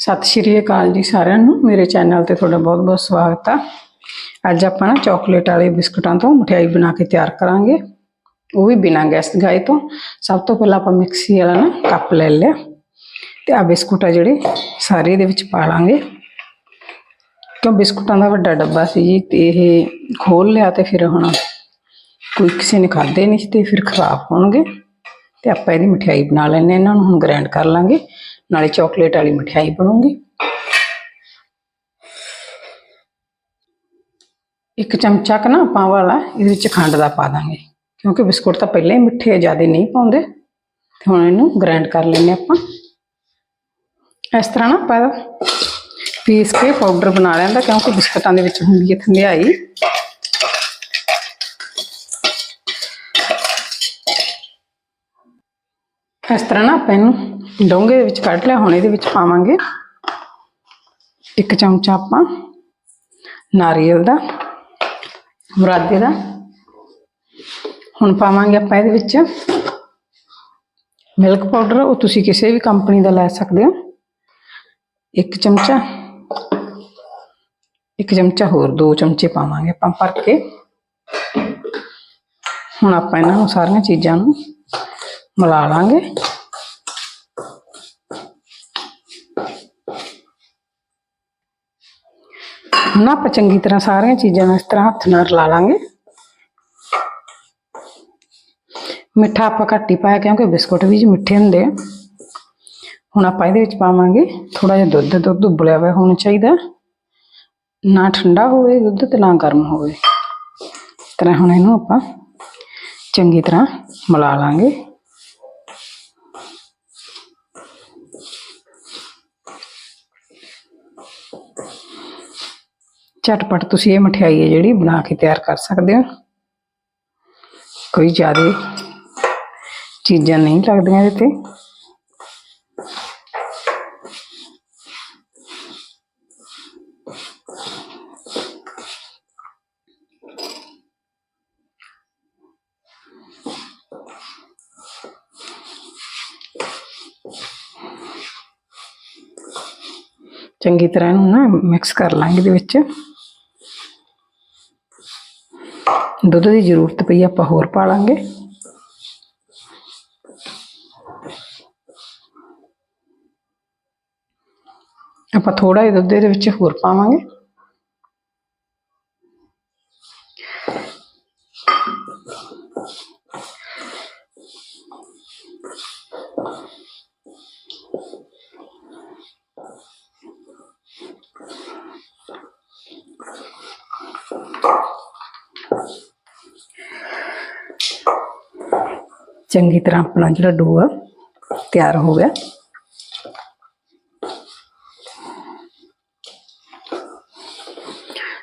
ਸਤਿ ਸ਼੍ਰੀ ਅਕਾਲ ਜੀ ਸਾਰਿਆਂ ਨੂੰ। ਮੇਰੇ ਚੈਨਲ ਤੇ ਤੁਹਾਡਾ ਬਹੁਤ-ਬਹੁਤ ਸਵਾਗਤ ਆ। ਅੱਜ ਆਪਾਂ ਨਾ ਚਾਕਲੇਟ ਵਾਲੇ ਬਿਸਕੁਟਾਂ ਤੋਂ ਮਠਿਆਈ ਬਣਾ ਕੇ ਤਿਆਰ ਕਰਾਂਗੇ। ਉਹ ਵੀ ਬਿਨਾਂ ਗੈਸ ਗਾਏ ਤੋਂ। ਸਭ ਤੋਂ ਪਹਿਲਾਂ ਆਪਾਂ ਮਿਕਸੀ ਵਾਲਾ ਨਾ ਕੱਪ ਲੈ ਲਿਆ। ਤੇ ਆ ਬਿਸਕੁਟ ਆ ਜਿਹੜੇ, ਸਾਰੇ ਇਹਦੇ ਵਿੱਚ ਪਾ ਲਾਂਗੇ। ਕਿਉਂ ਬਿਸਕੁਟਾਂ ਦਾ ਵੱਡਾ ਡੱਬਾ ਸੀ ਜੀ ਤੇ ਇਹ ਖੋਲ ਲਿਆ ਤੇ ਫਿਰ ਹੁਣ ਕੋਈ ਕਿਸੇ ਨੇ ਖਾਦੇ ਨਹੀਂ ਸੀ ਤੇ ਫਿਰ ਖਰਾਬ ਹੋਣਗੇ। ਤੇ ਆਪਾਂ ਇਹਦੀ ਮਠਿਆਈ ਬਣਾ ਲੈਣੇ ਇਹਨਾਂ ਨੂੰ ਹੁਣ ਗ੍ਰਾਈਂਡ ਕਰ ਲਾਂਗੇ। ਨਾਲੇ ਚਾਕਲੇਟ ਵਾਲੀ ਮਠਿਆਈ ਬਣੂਗੀ। ਇੱਕ ਚਮਚਾ ਕ ਨਾ ਆਪਾਂ ਵਾਲਾ, ਇਹਦੇ ਵਿੱਚ ਖੰਡ ਦਾ ਪਾ ਦਾਂਗੇ। ਕਿਉਂਕਿ ਬਿਸਕੁਟ ਤਾਂ ਪਹਿਲਾਂ ਹੀ ਮਿੱਠੇ ਜ਼ਿਆਦਾ ਨਹੀਂ ਪਾਉਂਦੇ। ਤੇ ਹੁਣ ਇਹਨੂੰ ਗ੍ਰਾਈਂਡ ਕਰ ਲੈਣੇ ਆਪਾਂ। ਇਸ ਤਰ੍ਹਾਂ ਨਾ ਆਪਾਂ ਇਹਦਾ ਪੀਸ ਕੇ ਪਾਊਡਰ ਬਣਾ ਲੈਂਦਾ, ਕਿਉਂਕਿ ਬਿਸਕੁਟਾਂ ਦੇ ਵਿੱਚ ਹੁੰਦੀ ਹੈ ਥੰਧਿਆਈ। ਇਸ ਤਰ੍ਹਾਂ ਨਾ ਆਪਾਂ ਇਹਨੂੰ ਡੋਂਗੇ ਦੇ ਵਿੱਚ ਕੱਢ ਲਿਆ, ਹੁਣ ਇਹਦੇ ਵਿੱਚ ਪਾਵਾਂਗੇ ਇੱਕ ਚਮਚਾ ਆਪਾਂ ਨਾਰੀਅਲ ਦਾ, ਮੁਰਾਦੇ ਦਾ। ਹੁਣ ਪਾਵਾਂਗੇ ਆਪਾਂ ਇਹਦੇ ਵਿੱਚ ਮਿਲਕ ਪਾਊਡਰ, ਉਹ ਤੁਸੀਂ ਕਿਸੇ ਵੀ ਕੰਪਨੀ ਦਾ ਲੈ ਸਕਦੇ ਹੋ। ਇੱਕ ਚਮਚਾ ਇੱਕ ਚਮਚਾ ਹੋਰ, ਦੋ ਚਮਚੇ ਪਾਵਾਂਗੇ ਆਪਾਂ ਭਰ ਕੇ। ਹੁਣ ਆਪਾਂ ਇਹਨਾਂ ਨੂੰ ਸਾਰੀਆਂ ਚੀਜ਼ਾਂ ਨੂੰ ਮਿਲਾ ਲਾਂਗੇ ਹੁਣ ਆਪਾਂ ਚੰਗੀ ਤਰ੍ਹਾਂ ਸਾਰੀਆਂ ਚੀਜ਼ਾਂ ਨੂੰ ਇਸ ਤਰ੍ਹਾਂ ਹੱਥ ਨਾਲ ਰਲਾ ਲਾਂਗੇ ਮਿੱਠਾ ਆਪਾਂ ਘੱਟ ਹੀ ਪਾਇਆ ਕਿਉਂਕਿ ਬਿਸਕੁਟ ਵੀ ਜੀ ਮਿੱਠੇ ਹੁੰਦੇ ਆ ਹੁਣ ਆਪਾਂ ਇਹਦੇ ਵਿੱਚ ਪਾਵਾਂਗੇ ਥੋੜਾ ਜਿਹਾ ਦੁੱਧ ਦੁੱਧ ਉਬਲਿਆ ਹੋਇਆ ਹੋਣਾ ਚਾਹੀਦਾ ਨਾ ਠੰਡਾ ਹੋਵੇ ਦੁੱਧ ਤੇ ਨਾ ਗਰਮ ਹੋਵੇ ਇਸ ਤਰ੍ਹਾਂ ਹੁਣ ਇਹਨੂੰ ਆਪਾਂ ਚੰਗੀ ਤਰ੍ਹਾਂ ਮਿਲਾ ਲਾਂਗੇ ਝਟਪਟ ਤੁਸੀਂ ਇਹ ਮਠਿਆਈ ਹੈ ਜਿਹੜੀ ਬਣਾ ਕੇ ਤਿਆਰ ਕਰ ਸਕਦੇ ਹੋ। ਕੋਈ ਜ਼ਿਆਦਾ ਚੀਜ਼ਾਂ ਨਹੀਂ ਲੱਗਦੀਆਂ ਇਹਦੇ ਤੇ। ਚੰਗੀ ਤਰ੍ਹਾਂ ਇਹਨੂੰ ਨਾ ਮਿਕਸ ਕਰ ਲਾਂਗੇ ਇਹਦੇ ਵਿੱਚ। ਦੁੱਧ ਦੀ ਜ਼ਰੂਰਤ ਪਈ ਆਪਾਂ ਹੋਰ ਪਾ ਲਾਂਗੇ। ਆਪਾਂ ਥੋੜਾ ਜਿਹਾ ਦੁੱਧ ਇਹਦੇ ਵਿੱਚ ਹੋਰ ਪਾਵਾਂਗੇ। ਚੰਗੀ ਤਰ੍ਹਾਂ ਆਪਣਾ ਜਿਹੜਾ ਡੋ ਆ, ਤਿਆਰ ਹੋ ਗਿਆ।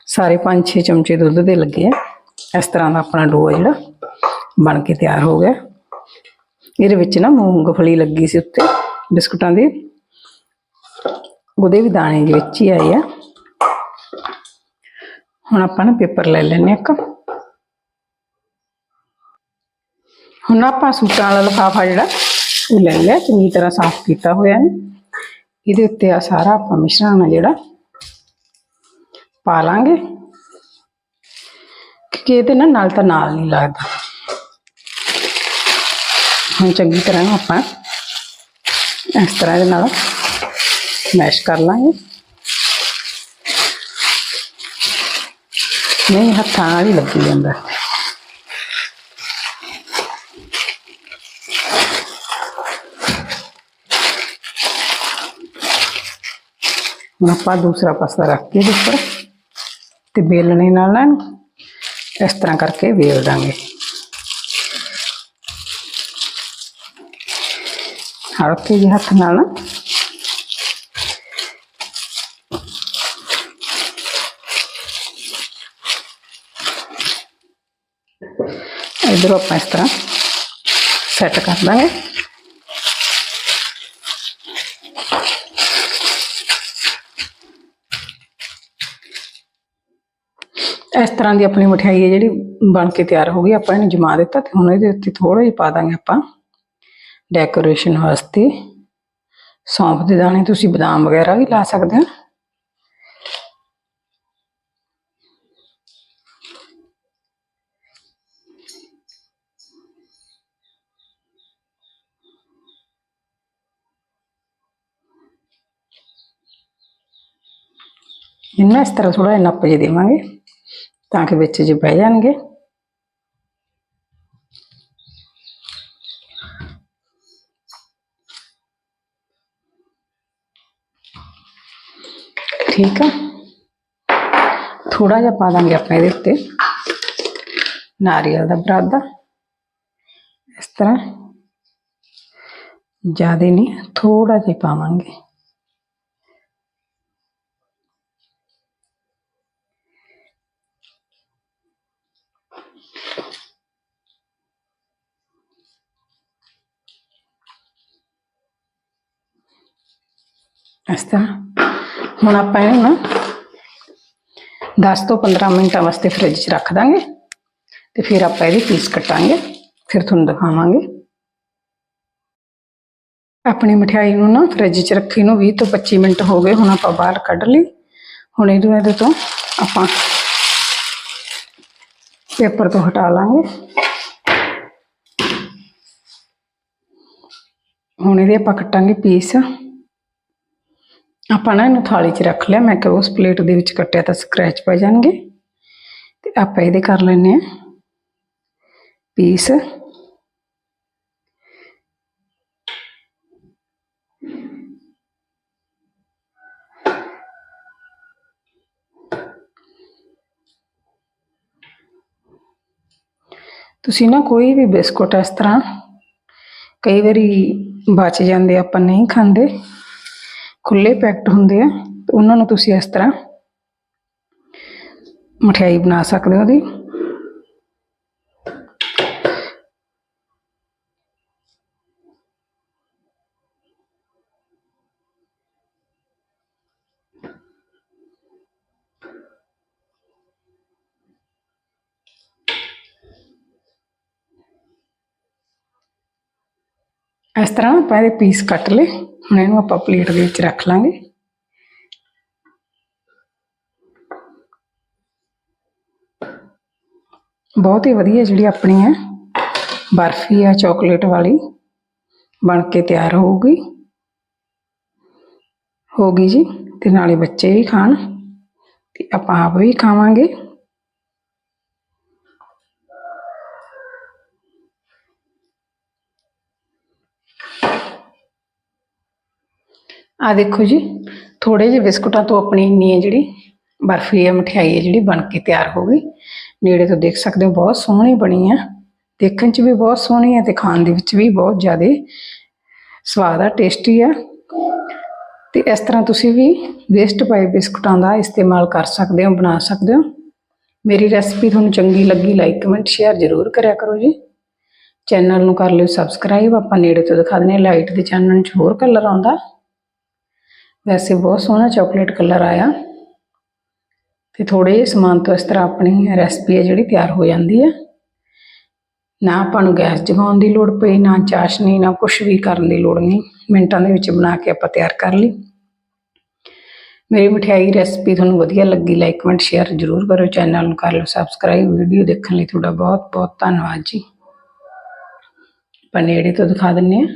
ਸਾਰੇ 5-6 ਚਮਚੇ ਦੁੱਧ ਦੇ ਲੱਗੇ ਆ। ਇਸ ਤਰ੍ਹਾਂ ਦਾ ਆਪਣਾ ਡੋ ਜਿਹੜਾ, ਬਣ ਕੇ ਤਿਆਰ ਹੋ ਗਿਆ। ਇਹਦੇ ਵਿੱਚ ਨਾ ਮੂੰਗਫਲੀ ਲੱਗੀ ਸੀ ਉੱਤੇ, ਬਿਸਕੁਟਾਂ ਦੇ। ਉਹਦੇ ਵੀ ਦਾਣੇ ਦੇ ਵਿੱਚ ਹੀ ਆਏ ਆ। ਹੁਣ ਆਪਾਂ ਨਾ ਪੇਪਰ ਲੈ ਲੈਣੇ ਇੱਕ। ਹੁਣ ਆਪਾਂ ਸੂਟਾਂ ਵਾਲਾ ਲਿਫਾਫਾ ਜਿਹੜਾ, ਉਹ ਲੈ ਲਿਆ, ਚੰਗੀ ਤਰ੍ਹਾਂ ਸਾਫ਼ ਕੀਤਾ ਹੋਇਆ ਨੇ ਇਹਦੇ ਉੱਤੇ ਆ ਸਾਰਾ ਆਪਾਂ ਮਿਸ਼ਰਣ ਆ ਜਿਹੜਾ, ਪਾ ਲਾਂਗੇ। ਕਿ ਇਹਦੇ ਨਾਲ ਨਾਲ ਤਾਂ ਨਾਲ ਨਹੀਂ ਲੱਗਦਾ। ਹੁਣ ਚੰਗੀ ਤਰ੍ਹਾਂ ਆਪਾਂ ਇਸ ਤਰ੍ਹਾਂ ਦੇ ਨਾਲ ਮੈਸ਼ ਕਰ ਲਾਂਗੇ। ਨਹੀਂ, ਹੱਥਾਂ ਨਾਲ ਹੀ ਲੱਗੀ ਜਾਂਦਾ। ਹੁਣ ਆਪਾਂ ਦੂਸਰਾ ਪਾਸਾ ਰੱਖ ਕੇ ਇਹਦੇ ਉੱਪਰ ਤੇ ਬੇਲਣੇ ਨਾਲ ਨਾ ਇਹਨੂੰ ਇਸ ਤਰ੍ਹਾਂ ਕਰਕੇ ਵੇਲ ਦਾਂਗੇ ਹਲਕੇ ਜਿਹੇ ਹੱਥ ਨਾਲ ਨਾ ਇਧਰ ਆਪਾਂ ਇਸ ਤਰ੍ਹਾਂ ਸੈੱਟ ਕਰ ਦਾਂਗੇ ਇਸ ਤਰ੍ਹਾਂ ਦੀ ਆਪਣੀ ਮਠਿਆਈ ਹੈ ਜਿਹੜੀ ਬਣ ਕੇ ਤਿਆਰ ਹੋ ਗਈ। ਆਪਾਂ ਇਹਨੂੰ ਜਮਾ ਦਿੱਤਾ ਤੇ ਹੁਣ ਇਹਦੇ ਉੱਤੇ ਥੋੜਾ ਜਿਹਾ ਪਾ ਦਾਂਗੇ ਆਪਾਂ ਡੈਕੋਰੇਸ਼ਨ ਵਾਸਤੇ। ਸੌਂਫ ਦੇ ਦਾਣੇ ਤੁਸੀਂ ਬਦਾਮ ਵਗੈਰਾ ਵੀ ਲਾ ਸਕਦੇ ਹੋ। ਇਹਨਾਂ ਇਸ ਤਰ੍ਹਾਂ ਥੋੜਾ ਨੱਪ ਜੇ ਦੇਵਾਂਗੇ। ਤਾਂ ਕਿ ਵਿੱਚ ਜੇ ਬਹਿ ਜਾਣਗੇ। ਠੀਕ ਆ। ਥੋੜਾ ਜਿਹਾ ਪਾ ਦਾਂਗੇ ਆਪਾਂ ਇਹਦੇ ਉੱਤੇ। ਨਾਰੀਅਲ ਦਾ ਬਰਾਦਾ। ਇਸ ਤਰ੍ਹਾਂ। ਜ਼ਿਆਦਾ ਨਹੀਂ ਥੋੜਾ ਜਿਹਾ ਪਾਵਾਂਗੇ। ਇਸ ਤਰ੍ਹਾਂ ਹੁਣ ਆਪਾਂ ਇਹਨੂੰ ਨਾ 10 ਤੋਂ 15 ਮਿੰਟਾਂ ਵਾਸਤੇ ਫ੍ਰਿਜ 'ਚ ਰੱਖ ਦਾਂਗੇ ਤੇ ਫਿਰ ਆਪਾਂ ਇਹਦੇ ਪੀਸ ਕੱਟਾਂਗੇ ਫਿਰ ਤੁਹਾਨੂੰ ਦਿਖਾਵਾਂਗੇ ਆਪਣੀ ਮਠਿਆਈ ਨੂੰ ਨਾ ਫ੍ਰਿਜ 'ਚ ਰੱਖੀ ਨੂੰ 20 ਤੋਂ 25 ਮਿੰਟ ਹੋ ਗਏ ਹੁਣ ਆਪਾਂ ਬਾਹਰ ਕੱਢ ਲਈ ਹੁਣ ਇਹਨੂੰ ਇਹਦੇ ਤੋਂ ਆਪਾਂ ਪੇਪਰ ਤੋਂ ਹਟਾ ਲਾਂਗੇ ਹੁਣ ਇਹਦੇ ਆਪਾਂ ਕੱਟਾਂਗੇ ਪੀਸ ਆਪਾਂ ਨਾ ਇਹਨੂੰ ਥਾਲੀ 'ਚ ਰੱਖ ਲਿਆ, ਮੈਂ ਕਿ ਉਸ ਪਲੇਟ ਦੇ ਵਿੱਚ ਕੱਟਿਆ ਤਾਂ ਸਕ੍ਰੈਚ ਪੈ ਜਾਣਗੇ। ਤੇ ਆਪਾਂ ਇਹਦੇ ਕਰ ਲੈਨੇ ਆ ਪੀਸ। ਤੁਸੀਂ ਨਾ ਕੋਈ ਵੀ ਬਿਸਕੁਟ ਇਸ ਤਰ੍ਹਾਂ, ਕਈ ਵਾਰੀ ਬਚ ਜਾਂਦੇ, ਆਪਾਂ ਨਹੀਂ ਖਾਂਦੇ। ਖੁੱਲੇ ਪੈਕਟ ਹੁੰਦੇ ਆ, ਤੇ ਉਹਨਾਂ ਨੂੰ ਤੁਸੀਂ ਇਸ ਤਰ੍ਹਾਂ ਮਠਿਆਈ ਬਣਾ ਸਕਦੇ ਹੋ ਉਹਦੀ। ਇਸ ਤਰ੍ਹਾਂ ਆਪਾਂ ਇਹਦੇ ਪੀਸ ਕੱਟ ਲਏ। ਹੁਣ ਇਹਨੂੰ ਆਪਾਂ ਪਲੇਟ ਦੇ ਵਿੱਚ ਰੱਖ ਲਾਂਗੇ। ਬਹੁਤ ਹੀ ਵਧੀਆ ਜਿਹੜੀ ਆਪਣੀ ਹੈ ਬਰਫੀ ਆ ਚਾਕਲੇਟ ਵਾਲੀ ਬਣ ਕੇ ਤਿਆਰ ਹੋਊਗੀ। ਹੋਗੀ ਜੀ ਤੇ ਨਾਲੇ ਬੱਚੇ ਵੀ ਖਾਣ ਤੇ ਆਪਾਂ ਆਪ ਵੀ ਖਾਵਾਂਗੇ। ਆ ਦੇਖੋ ਜੀ ਥੋੜੇ ਜਿਹੇ ਬਿਸਕੁਟਾਂ ਤੋਂ ਆਪਣੀ ਇੰਨੀ ਹੈ ਜਿਹੜੀ ਬਰਫੀ ਹੈ ਮਠਿਆਈ ਹੈ ਜਿਹੜੀ ਬਣ ਕੇ ਤਿਆਰ ਹੋ ਗਈ। ਨੇੜੇ ਤੋਂ ਦੇਖ ਸਕਦੇ ਹੋ, ਬਹੁਤ ਸੋਹਣੀ ਬਣੀ ਹੈ। ਦੇਖਣ 'ਚ ਵੀ ਬਹੁਤ ਸੋਹਣੀ ਹੈ ਤੇ ਖਾਣ ਦੇ ਵਿੱਚ ਵੀ ਬਹੁਤ ਜ਼ਿਆਦਾ ਸਵਾਦ ਆ, ਟੇਸਟੀ ਆ। ਤੇ ਇਸ ਤਰ੍ਹਾਂ ਤੁਸੀਂ ਵੀ ਵੇਸਟ ਪਏ ਬਿਸਕੁਟਾਂ ਦਾ ਇਸਤੇਮਾਲ ਕਰ ਸਕਦੇ ਹੋ, ਬਣਾ ਸਕਦੇ ਹੋ। ਮੇਰੀ ਰੈਸਪੀ ਤੁਹਾਨੂੰ ਚੰਗੀ ਲੱਗੀ ਲਾਈਕ ਕਮੈਂਟ ਸ਼ੇਅਰ ਜ਼ਰੂਰ ਕਰਿਆ ਕਰੋ ਜੀ। ਚੈਨਲ ਨੂੰ ਕਰ ਲਿਓ ਸਬਸਕ੍ਰਾਈਬ ਆਪਾਂ ਨੇੜੇ ਤੋਂ ਦਿਖਾ ਦਿੰਦੇ ਹਾਂ ਲਾਈਟ ਦੇ ਚਾਨਣ 'ਚ ਹੋਰ ਕਲਰ ਆਉਂਦਾ। ਵੈਸੇ ਬਹੁਤ ਸੋਹਣਾ ਚਾਕਲੇਟ ਕਲਰ ਆਇਆ। ਤੇ ਥੋੜੇ ਸਮਾਨ ਤੋਂ ਇਸ ਤਰ੍ਹਾਂ ਆਪਣੀ ਰੈਸਪੀ ਹੈ ਜਿਹੜੀ ਤਿਆਰ ਹੋ ਜਾਂਦੀ ਹੈ। ਨਾ ਆਪਾਂ ਨੂੰ ਗੈਸ ਜਗਾਉਣ ਦੀ ਲੋੜ ਪਈ, ਨਾ ਚਾਸ਼ਨੀ, ਨਾ ਕੁਝ ਵੀ ਕਰਨ ਦੀ ਲੋੜ ਨਹੀਂ। ਮਿੰਟਾਂ ਦੇ ਵਿੱਚ ਬਣਾ ਕੇ ਆਪਾਂ ਤਿਆਰ ਕਰ ਲਈ। ਮੇਰੀ ਮਠਿਆਈ ਰੈਸਪੀ ਤੁਹਾਨੂੰ ਵਧੀਆ ਲੱਗੀ, ਲਾਈਕ, ਕਮੈਂਟ, ਸ਼ੇਅਰ ਜ਼ਰੂਰ ਕਰੋ ਚੈਨਲ ਨੂੰ ਕਰ ਲਓ ਸਬਸਕ੍ਰਾਈਬ। ਵੀਡੀਓ ਦੇਖਣ ਲਈ ਤੁਹਾਡਾ ਬਹੁਤ ਬਹੁਤ ਧੰਨਵਾਦ ਜੀ। ਆਪਾਂ ਨੇੜੇ ਤੋਂ ਦਿਖਾ ਦਿੰਨੇ ਆ